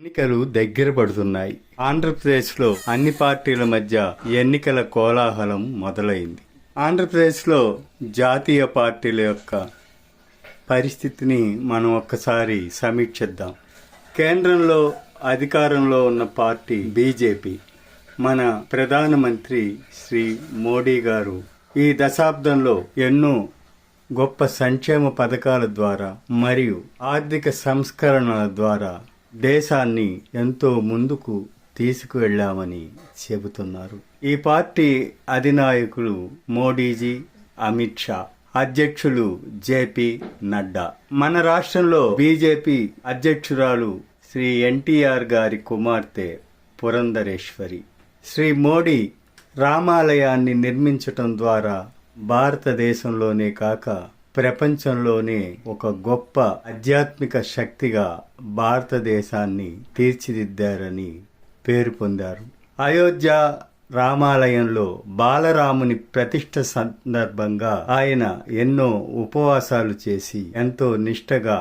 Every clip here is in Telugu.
ఎన్నికలు దగ్గర పడుతున్నాయి. ఆంధ్రప్రదేశ్లో అన్ని పార్టీల మధ్య ఎన్నికల కోలాహలం మొదలైంది. ఆంధ్రప్రదేశ్లో జాతీయ పార్టీల యొక్క పరిస్థితిని మనం ఒక్కసారి సమీక్షిద్దాం. కేంద్రంలో అధికారంలో ఉన్న పార్టీ బీజేపీ. మన ప్రధానమంత్రి శ్రీ మోడీ గారు ఈ దశాబ్దంలో ఎన్నో గొప్ప సంక్షేమ పథకాల ద్వారా మరియు ఆర్థిక సంస్కరణల ద్వారా దేశాన్ని ఎంతో ముందుకు తీసుకువెళ్ళామని చెబుతున్నారు. ఈ పార్టీ అధినాయకులు మోడీజీ అమిత్ షా అధ్యక్షులు జేపీ నడ్డా. మన రాష్ట్రంలో బీజేపీ అధ్యక్షురాలు శ్రీ ఎన్టీఆర్ గారి కుమార్తె పురంధరేశ్వరి. శ్రీ మోడీ రామాలయాన్ని నిర్మించటం ద్వారా భారతదేశంలోనే కాక ప్రపంచంలోనే ఒక గొప్ప ఆధ్యాత్మిక శక్తిగా భారతదేశాన్ని తీర్చిదిద్దారని పేరు పొందారు. అయోధ్య రామాలయంలో బాలరాముని ప్రతిష్ట సందర్భంగా ఆయన ఎన్నో ఉపవాసాలు చేసి ఎంతో నిష్టగా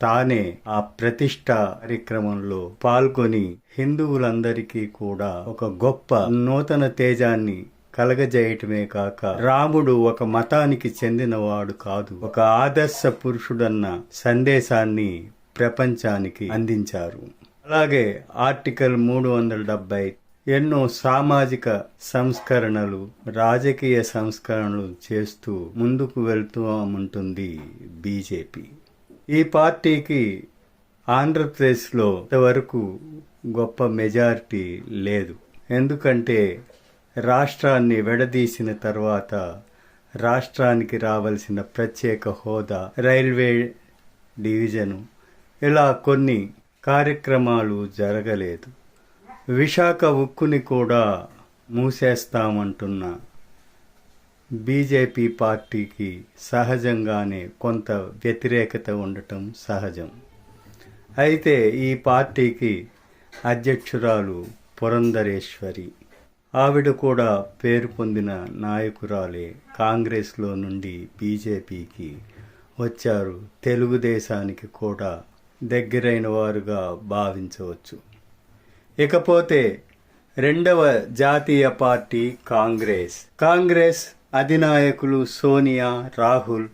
తానే ఆ ప్రతిష్ట కార్యక్రమంలో పాల్గొని హిందువులందరికీ కూడా ఒక గొప్ప నూతన తేజాన్ని కలగజేయటమే కాక రాముడు ఒక మతానికి చెందినవాడు కాదు. ఒక ఆదర్శ పురుషుడన్న సందేశాన్ని ప్రపంచానికి అందించారు. అలాగే ఆర్టికల్ మూడు వందల డెబ్బై ఎన్నో సామాజిక సంస్కరణలు రాజకీయ సంస్కరణలు చేస్తూ ముందుకు వెళ్తూ ఉంటుంది బీజేపీ. ఈ పార్టీకి ఆంధ్రప్రదేశ్లో ఇంతవరకు గొప్ప మెజారిటీ లేదు. ఎందుకంటే రాష్ట్రాన్ని విడదీసిన తర్వాత రాష్ట్రానికి రావాల్సిన ప్రత్యేక హోదా రైల్వే డివిజను. ఇలా కొన్ని కార్యక్రమాలు జరగలేదు. విశాఖ ఉక్కుని కూడా మూసేస్తామంటున్న బీజేపీ పార్టీకి సహజంగానే కొంత వ్యతిరేకత ఉండటం సహజం. అయితే ఈ పార్టీకి అధ్యక్షురాలు పురంధరేశ్వరి. ఆవిడ కూడా పేరు పొందిన నాయకురాలే కాంగ్రెస్లో నుండి బీజేపీకి వచ్చారు. తెలుగుదేశానికి కూడా దగ్గరైన వారుగా భావించవచ్చు. ఇకపోతే రెండవ జాతీయ పార్టీ కాంగ్రెస్. కాంగ్రెస్ అధినాయకులు సోనియా రాహుల్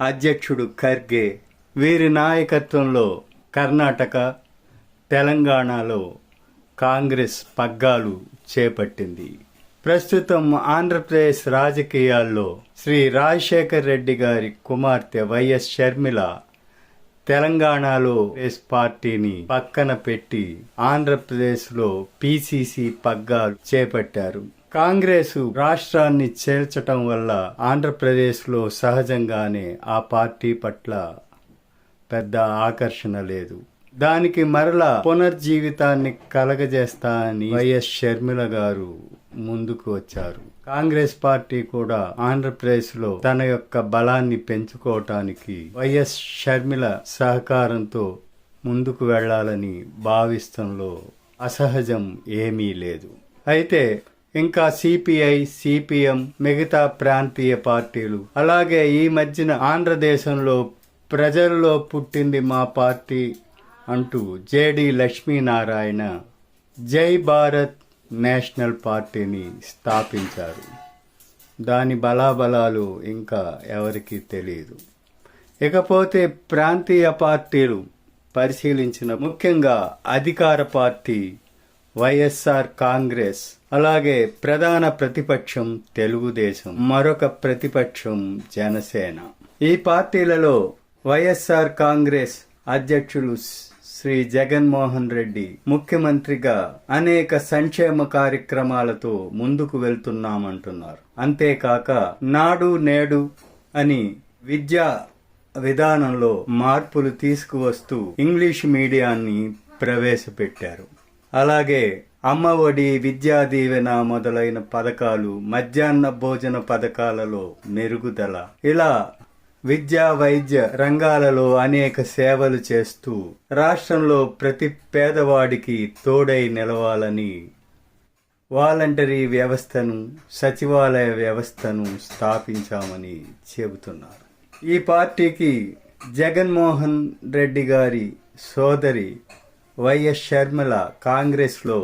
అధ్యక్షుడు ఖర్గే వీరి నాయకత్వంలో కర్ణాటక తెలంగాణలో కాంగ్రెస్ పగ్గాలు చేపట్టింది. ప్రస్తుతం ఆంధ్రప్రదేశ్ రాజకీయాల్లో శ్రీ రాజశేఖర్ రెడ్డి గారి కుమార్తె వైఎస్ షర్మిల తెలంగాణలో ఎస్ పార్టీని పక్కన పెట్టి ఆంధ్రప్రదేశ్లో పిసిసి పగ్గాలు చేపట్టారు. కాంగ్రెస్ రాష్ట్రాన్ని చేర్చటం వల్ల ఆంధ్రప్రదేశ్లో సహజంగానే ఆ పార్టీ పట్ల పెద్ద ఆకర్షణ లేదు. దానికి మరలా పునర్జీవితాన్ని కలగజేస్తా అని వైఎస్ షర్మిల గారు ముందుకు వచ్చారు. కాంగ్రెస్ పార్టీ కూడా ఆంధ్రప్రదేశ్లో తన యొక్క బలాన్ని పెంచుకోవటానికి వైఎస్ షర్మిల సహకారంతో ముందుకు వెళ్ళాలని భావిస్తంలో అసహజం ఏమీ లేదు. అయితే ఇంకా సిపిఐ సిపిఎం మిగతా ప్రాంతీయ పార్టీలు అలాగే ఈ మధ్యన ఆంధ్రదేశంలో ప్రజల్లో పుట్టింది మా పార్టీ అంటూ జేడి లక్ష్మీనారాయణ జై భారత్ నేషనల్ పార్టీని స్థాపించారు. దాని బలాబలాలు ఇంకా ఎవరికీ తెలియదు. ఇకపోతే ప్రాంతీయ పార్టీలు పరిశీలించిన ముఖ్యంగా అధికార పార్టీ వైఎస్ఆర్ కాంగ్రెస్ అలాగే ప్రధాన ప్రతిపక్షం తెలుగుదేశం మరొక ప్రతిపక్షం జనసేన. ఈ పార్టీలలో వైఎస్ఆర్ కాంగ్రెస్ అధ్యక్షులు శ్రీ జగన్మోహన్ రెడ్డి ముఖ్యమంత్రిగా అనేక సంక్షేమ కార్యక్రమాలతో ముందుకు వెళ్తున్నామంటున్నారు. అంతేకాక నాడు నేడు అని విద్యా విధానంలో మార్పులు తీసుకువస్తూ ఇంగ్లీష్ మీడియాన్ని ప్రవేశపెట్టారు. అలాగే అమ్మఒడి విద్యా దీవెన మొదలైన పథకాలు మధ్యాహ్న భోజన పథకాలలో మెరుగుదల. ఇలా విద్యా వైద్య రంగాలలో అనేక సేవలు చేస్తూ రాష్ట్రంలో ప్రతి పేదవాడికి తోడై నిలవాలని వాలంటరీ వ్యవస్థను సచివాలయ వ్యవస్థను స్థాపించామని చెబుతున్నారు. ఈ పార్టీకి జగన్మోహన్ రెడ్డి గారి సోదరి వైఎస్ షర్మిల కాంగ్రెస్లో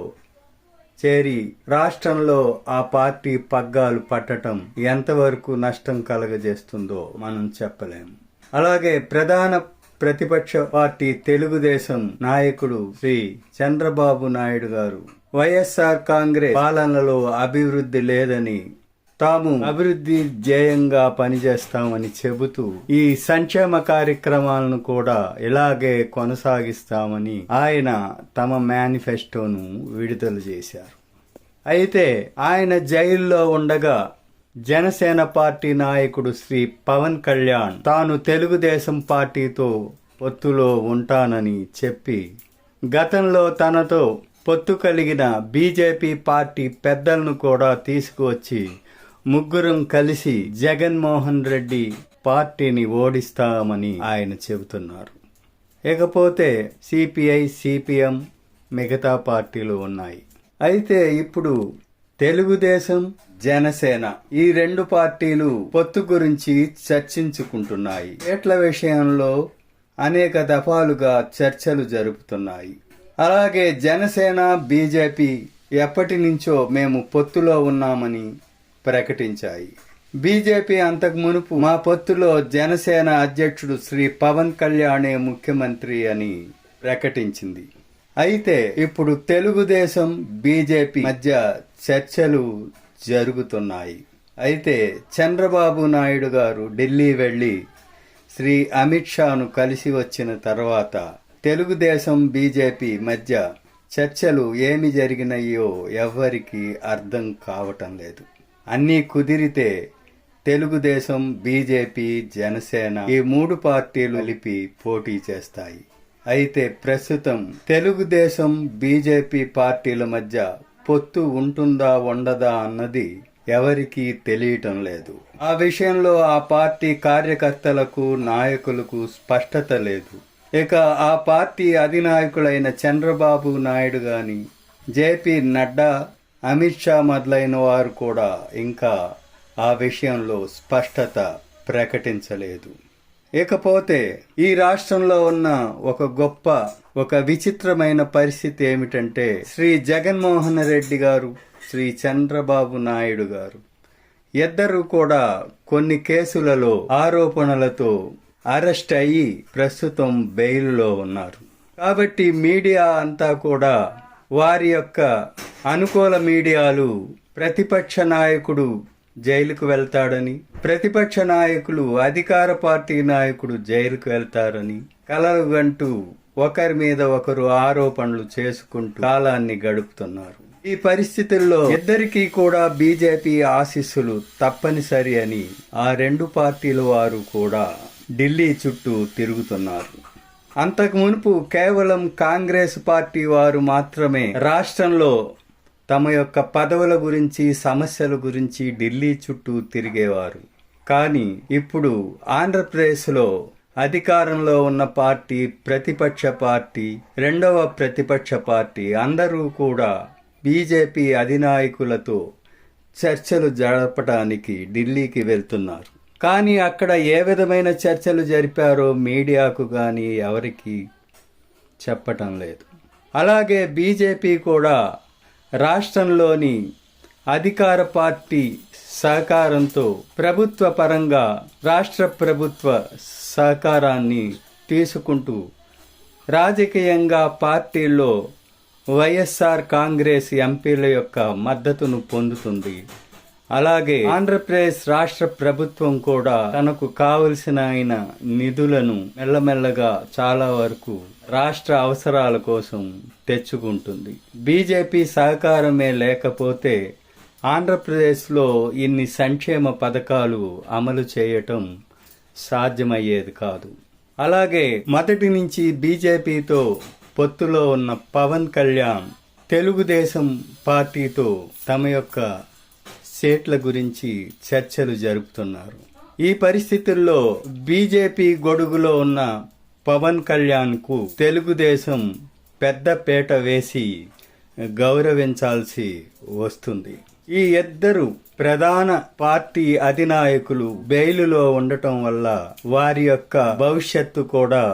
చేరి రాష్ట్రంలో ఆ పార్టీ పగ్గాలు పట్టటం ఎంతవరకు నష్టం కలగజేస్తుందో మనం చెప్పలేం. అలాగే ప్రధాన ప్రతిపక్ష పార్టీ తెలుగుదేశం నాయకుడు శ్రీ చంద్రబాబు నాయుడు గారు వైఎస్ఆర్ కాంగ్రెస్ పాలనలో అభివృద్ధి లేదని తాము అభివృద్ధి ధ్యేయంగా పనిచేస్తామని చెబుతూ ఈ సంక్షేమ కార్యక్రమాలను కూడా ఇలాగే కొనసాగిస్తామని ఆయన తమ మేనిఫెస్టోను విడుదల చేశారు. అయితే ఆయన జైల్లో ఉండగా జనసేన పార్టీ నాయకుడు శ్రీ పవన్ కళ్యాణ్ తాను తెలుగుదేశం పార్టీతో పొత్తులో ఉంటానని చెప్పి గతంలో తనతో పొత్తు కలిగిన బీజేపీ పార్టీ పెద్దలను కూడా తీసుకువచ్చి ముగ్గురం కలిసి జగన్మోహన్ రెడ్డి పార్టీని ఓడిస్తామని ఆయన చెబుతున్నారు. ఇకపోతే సిపిఐ సిపిఎం మిగతా పార్టీలు ఉన్నాయి. అయితే ఇప్పుడు తెలుగుదేశం జనసేన ఈ రెండు పార్టీలు పొత్తు గురించి చర్చించుకుంటున్నాయి. ఎట్ల విషయంలో అనేక దఫాలుగా చర్చలు జరుపుతున్నాయి. అలాగే జనసేన బీజేపీ ఎప్పటి నుంచో మేము పొత్తులో ఉన్నామని ప్రకటించాయి. బీజేపీ అంతకు మునుపు మా పొత్తులో జనసేన అధ్యక్షుడు శ్రీ పవన్ కళ్యాణే ముఖ్యమంత్రి అని ప్రకటించింది. అయితే ఇప్పుడు తెలుగుదేశం బీజేపీ మధ్య చర్చలు జరుగుతున్నాయి. అయితే చంద్రబాబు నాయుడు గారు ఢిల్లీ వెళ్ళి శ్రీ అమిత్ షాను కలిసి వచ్చిన తర్వాత తెలుగుదేశం బీజేపీ మధ్య చర్చలు ఏమి జరిగినాయో ఎవ్వరికీ అర్థం కావటం లేదు. అన్నీ కుదిరితే తెలుగుదేశం బీజేపీ జనసేన ఈ మూడు పార్టీలు కలిపి పోటీ చేస్తాయి. అయితే ప్రస్తుతం తెలుగుదేశం బీజేపీ పార్టీల మధ్య పొత్తు ఉంటుందా ఉండదా అన్నది ఎవరికీ తెలియటం లేదు. ఆ విషయంలో ఆ పార్టీ కార్యకర్తలకు నాయకులకు స్పష్టత లేదు. ఇక ఆ పార్టీ అధినాయకులైన చంద్రబాబు నాయుడు గాని జేపీ నడ్డా అమిత్ షా మొదలైన వారు కూడా ఇంకా ఆ విషయంలో స్పష్టత ప్రకటించలేదు. ఇకపోతే ఈ రాష్ట్రంలో ఉన్న ఒక గొప్ప ఒక విచిత్రమైన పరిస్థితి ఏమిటంటే శ్రీ జగన్మోహన్ రెడ్డి గారు శ్రీ చంద్రబాబు నాయుడు గారు. ఇద్దరు కూడా కొన్ని కేసులలో ఆరోపణలతో అరెస్ట్ అయ్యి ప్రస్తుతం బెయిల్లో ఉన్నారు. కాబట్టి మీడియా అంతా కూడా వారి యొక్క అనుకూల మీడియాలు ప్రతిపక్ష నాయకుడు జైలుకు వెళ్తాడని ప్రతిపక్ష నాయకులు అధికార పార్టీ నాయకుడు జైలుకు వెళ్తారని కలలుగంటూ ఒకరి మీద ఒకరు ఆరోపణలు చేసుకుంటూ కాలాన్ని గడుపుతున్నారు. ఈ పరిస్థితుల్లో ఇద్దరికీ కూడా బీజేపీ ఆశీస్సులు తప్పనిసరి అని ఆ రెండు పార్టీల వారు కూడా ఢిల్లీ చుట్టూ తిరుగుతున్నారు. అంతకు మునుపు కేవలం కాంగ్రెస్ పార్టీ వారు మాత్రమే రాష్ట్రంలో తమ యొక్క పదవుల గురించి సమస్యల గురించి ఢిల్లీ చుట్టూ తిరిగేవారు. కానీ ఇప్పుడు ఆంధ్రప్రదేశ్లో అధికారంలో ఉన్న పార్టీ ప్రతిపక్ష పార్టీ రెండవ ప్రతిపక్ష పార్టీ అందరూ కూడా బీజేపీ అధినాయకులతో చర్చలు జరపడానికి ఢిల్లీకి వెళ్తున్నారు. కానీ అక్కడ ఏ విధమైన చర్చలు జరిపారో మీడియాకు కానీ ఎవరికి చెప్పటం లేదు. అలాగే బీజేపీ కూడా రాష్ట్రంలోని అధికార పార్టీ సహకారంతో ప్రభుత్వ పరంగా రాష్ట్ర ప్రభుత్వ సహకారాన్ని తీసుకుంటూ రాజకీయంగా పార్టీల్లో వైఎస్ఆర్ కాంగ్రెస్ ఎంపీల యొక్క మద్దతును పొందుతుంది. అలాగే ఆంధ్రప్రదేశ్ రాష్ట్ర ప్రభుత్వం కూడా తనకు కావలసిన ఆయన నిధులను మెల్లమెల్లగా చాలా వరకు రాష్ట్ర అవసరాల కోసం తెచ్చుకుంటుంది. బీజేపీ సహకారమే లేకపోతే ఆంధ్రప్రదేశ్లో ఇన్ని సంక్షేమ పథకాలు అమలు చేయటం సాధ్యమయ్యేది కాదు. అలాగే మొదటి నుంచి బీజేపీతో పొత్తులో ఉన్న పవన్ కళ్యాణ్ తెలుగుదేశం పార్టీతో తమ యొక్క సీట్ల గురించి చర్చలు జరుపుతున్నారు. ఈ పరిస్థితుల్లో బీజేపీ గొడుగులో ఉన్న పవన్ కళ్యాణ్కు తెలుగుదేశం పెద్దపీట వేసి గౌరవించాల్సి వస్తుంది. ఈ ఇద్దరు ప్రధాన పార్టీ అధినాయకులు బెయిలులో ఉండటం వల్ల వారి యొక్క భవిష్యత్తు కూడా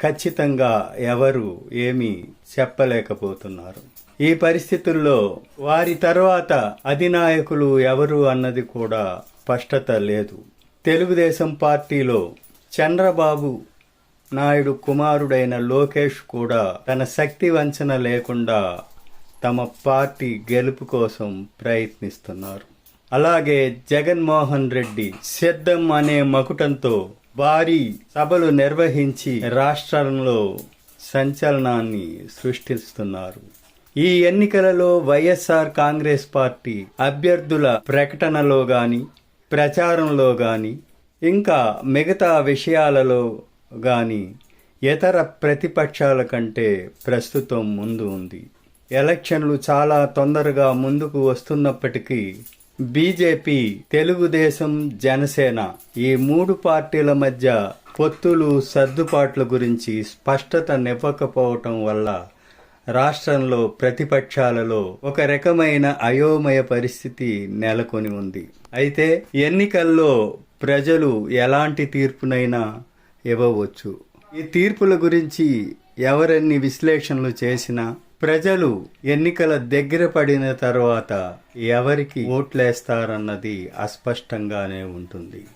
ఖచ్చితంగా ఎవరు ఏమీ చెప్పలేకపోతున్నారు. ఈ పరిస్థితుల్లో వారి తర్వాత అధినాయకులు ఎవరు అన్నది కూడా స్పష్టత లేదు. తెలుగుదేశం పార్టీలో చంద్రబాబు నాయుడు కుమారుడైన లోకేష్ కూడా తన శక్తి వంచన లేకుండా తమ పార్టీ గెలుపు కోసం ప్రయత్నిస్తున్నారు. అలాగే జగన్మోహన్ రెడ్డి సిద్ధం అనే మకుటంతో భారీ సభలు నిర్వహించి రాష్ట్రంలో సంచలనాన్ని సృష్టిస్తున్నారు. ఈ ఎన్నికలలో వైఎస్ఆర్ కాంగ్రెస్ పార్టీ అభ్యర్థుల ప్రకటనలో గాని ప్రచారంలో గాని ఇంకా మిగతా విషయాలలో గాని ఇతర ప్రతిపక్షాల కంటే ప్రస్తుతం ముందు ఉంది. ఎలక్షన్లు చాలా తొందరగా ముందుకు వస్తున్నప్పటికీ బీజేపీ తెలుగుదేశం జనసేన ఈ మూడు పార్టీల మధ్య పొత్తులు సర్దుబాట్ల గురించి స్పష్టతనివ్వకపోవటం వల్ల రాష్ట్రంలో ప్రతిపక్షాలలో ఒక రకమైన అయోమయ పరిస్థితి నెలకొని ఉంది. అయితే ఎన్నికల్లో ప్రజలు ఎలాంటి తీర్పునైనా ఇవ్వవచ్చు. ఈ తీర్పుల గురించి ఎవరెన్ని విశ్లేషణలు చేసినా ప్రజలు ఎన్నికల దగ్గర పడిన తర్వాత ఎవరికి ఓట్లేస్తారన్నది అస్పష్టంగానే ఉంటుంది.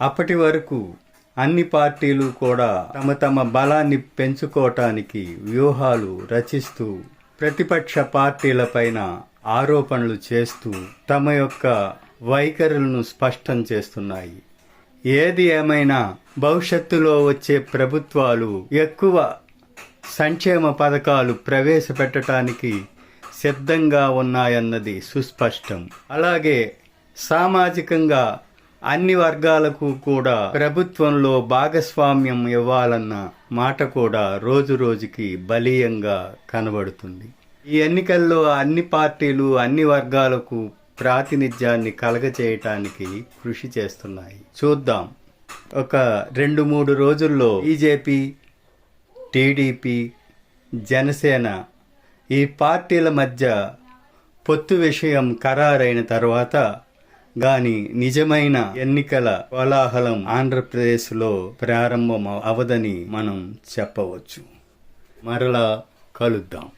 అప్పటి వరకు అన్ని పార్టీలు కూడా తమ తమ బలాన్ని పెంచుకోవటానికి వ్యూహాలు రచిస్తూ ప్రతిపక్ష పార్టీలపైన ఆరోపణలు చేస్తూ తమ యొక్క వైఖరులను స్పష్టం చేస్తున్నాయి. ఏది ఏమైనా భవిష్యత్తులో వచ్చే ప్రభుత్వాలు ఎక్కువ సంక్షేమ పథకాలు ప్రవేశపెట్టడానికి సిద్ధంగా ఉన్నాయన్నది సుస్పష్టం. అలాగే సామాజికంగా అన్ని వర్గాలకు కూడా ప్రభుత్వంలో భాగస్వామ్యం ఇవ్వాలన్న మాట కూడా రోజు రోజుకి బలీయంగా కనబడుతుంది. ఈ ఎన్నికల్లో అన్ని పార్టీలు అన్ని వర్గాలకు ప్రాతినిధ్యాన్ని కలగచేయటానికి కృషి చేస్తున్నాయి. చూద్దాం. ఒక రెండు మూడు రోజుల్లో బీజేపీ టీడీపీ జనసేన ఈ పార్టీల మధ్య పొత్తు విషయం ఖరారైన తర్వాత గాని నిజమైన ఎన్నికల కోలాహలం ఆంధ్రప్రదేశ్లో ప్రారంభం అవదని మనం చెప్పవచ్చు. మరలా కలుద్దాం.